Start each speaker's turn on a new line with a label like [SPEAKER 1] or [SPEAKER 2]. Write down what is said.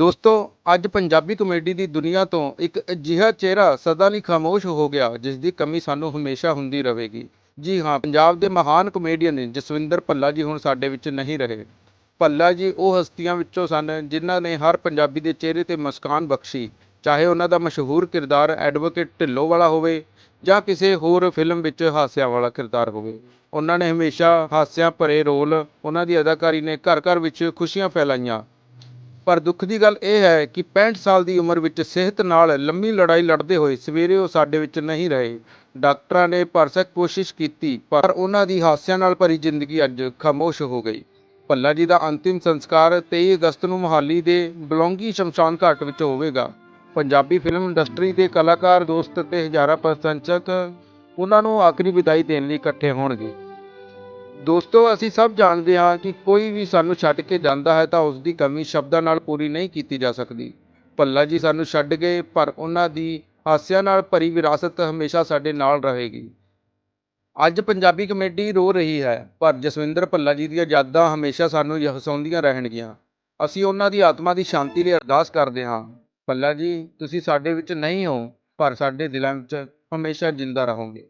[SPEAKER 1] ਦੋਸਤੋ, ਅੱਜ ਪੰਜਾਬੀ ਕਮੇਡੀ ਦੀ ਦੁਨੀਆ ਤੋਂ ਇੱਕ ਅਜਿਹਾ ਚਿਹਰਾ ਸਦਾ ਲਈ ਖਾਮੋਸ਼ ਹੋ ਗਿਆ ਜਿਸ ਦੀ ਕਮੀ ਸਾਨੂੰ ਹਮੇਸ਼ਾ ਹੁੰਦੀ ਰਹੇਗੀ। ਜੀ ਹਾਂ, ਪੰਜਾਬ ਦੇ ਮਹਾਨ ਕਮੇਡੀਅਨ ਜਸਵਿੰਦਰ ਭੱਲਾ ਜੀ ਹੁਣ ਸਾਡੇ ਵਿੱਚ ਨਹੀਂ ਰਹੇ। ਭੱਲਾ ਜੀ ਉਹ ਹਸਤੀਆਂ ਵਿੱਚੋਂ ਸਨ ਜਿਨ੍ਹਾਂ ਨੇ ਹਰ ਪੰਜਾਬੀ ਦੇ ਚਿਹਰੇ ਤੇ ਮੁਸਕਾਨ ਬਖਸ਼ੀ। ਚਾਹੇ ਉਹਨਾਂ ਦਾ ਮਸ਼ਹੂਰ ਕਿਰਦਾਰ ਐਡਵੋਕੇਟ ਢਿੱਲੋਂ ਵਾਲਾ ਹੋਵੇ ਜਾਂ ਕਿਸੇ ਹੋਰ ਫਿਲਮ ਵਿੱਚ ਹਾਸਿਆਂ ਵਾਲਾ ਕਿਰਦਾਰ ਹੋਵੇ, ਉਹਨਾਂ ਨੇ ਹਮੇਸ਼ਾ ਹਾਸਿਆਂ ਭਰੇ ਰੋਲ, ਉਹਨਾਂ ਦੀ ਅਦਾਕਾਰੀ ਨੇ ਘਰ ਘਰ ਵਿੱਚ ਖੁਸ਼ੀਆਂ ਫੈਲਾਈਆਂ। ਪਰ ਦੁੱਖ ਦੀ ਗੱਲ ਇਹ ਹੈ ਕਿ 65 ਸਾਲ ਦੀ ਉਮਰ ਵਿੱਚ ਸਿਹਤ ਨਾਲ ਲੰਮੀ ਲੜਾਈ ਲੜਦੇ ਹੋਏ ਸਵੇਰੇ ਉਹ ਸਾਡੇ ਵਿੱਚ ਨਹੀਂ ਰਹੇ। ਡਾਕਟਰਾਂ ਨੇ ਭਰਸਕ ਕੋਸ਼ਿਸ਼ ਕੀਤੀ, ਪਰ ਉਹਨਾਂ ਦੀ ਹਾਸਿਆਂ ਨਾਲ ਭਰੀ ਜ਼ਿੰਦਗੀ ਅੱਜ ਖਾਮੋਸ਼ ਹੋ ਗਈ। ਭੱਲਾ ਜੀ ਦਾ ਅੰਤਿਮ ਸੰਸਕਾਰ 23 ਅਗਸਤ ਨੂੰ ਮੁਹਾਲੀ ਦੇ ਬਲੌਂਗੀ ਸ਼ਮਸ਼ਾਨ ਘਾਟ ਵਿੱਚ ਹੋਵੇਗਾ। ਪੰਜਾਬੀ ਫਿਲਮ ਇੰਡਸਟਰੀ ਦੇ ਕਲਾਕਾਰ, ਦੋਸਤ ਤੇ ਹਜ਼ਾਰਾਂ ਪ੍ਰਸ਼ੰਸਕ ਉਹਨਾਂ ਨੂੰ ਆਖਰੀ ਵਿਦਾਈ ਦੇਣ ਲਈ ਇਕੱਠੇ ਹੋਣਗੇ। ਦੋਸਤੋ, ਅਸੀਂ ਸਭ ਜਾਣਦੇ ਹਾਂ ਕਿ ਕੋਈ ਵੀ ਸਾਨੂੰ ਛੱਡ ਕੇ ਜਾਂਦਾ ਹੈ ਤਾਂ ਉਸ ਦੀ ਕਮੀ ਸ਼ਬਦਾਂ ਨਾਲ ਪੂਰੀ ਨਹੀਂ ਕੀਤੀ ਜਾ ਸਕਦੀ। ਭੱਲਾ ਜੀ ਸਾਨੂੰ ਛੱਡ ਗਏ, ਪਰ ਉਹਨਾਂ ਦੀ ਹਾਸਿਆਂ ਨਾਲ ਭਰੀ ਵਿਰਾਸਤ ਹਮੇਸ਼ਾ ਸਾਡੇ ਨਾਲ ਰਹੇਗੀ। ਅੱਜ ਪੰਜਾਬੀ ਕਮੇਡੀ ਰੋ ਰਹੀ ਹੈ, ਪਰ ਜਸਵਿੰਦਰ ਭੱਲਾ ਜੀ ਦੀਆਂ ਯਾਦਾਂ ਹਮੇਸ਼ਾ ਸਾਨੂੰ ਹਸਾਉਂਦੀਆਂ ਰਹਿਣਗੀਆਂ। ਅਸੀਂ ਉਹਨਾਂ ਦੀ ਆਤਮਾ ਦੀ ਸ਼ਾਂਤੀ ਲਈ ਅਰਦਾਸ ਕਰਦੇ ਹਾਂ। ਭੱਲਾ ਜੀ, ਤੁਸੀਂ ਸਾਡੇ ਵਿੱਚ ਨਹੀਂ ਹੋ, ਪਰ ਸਾਡੇ ਦਿਲਾਂ ਵਿੱਚ ਹਮੇਸ਼ਾ ਜਿੰਦਾ ਰਹੋਗੇ।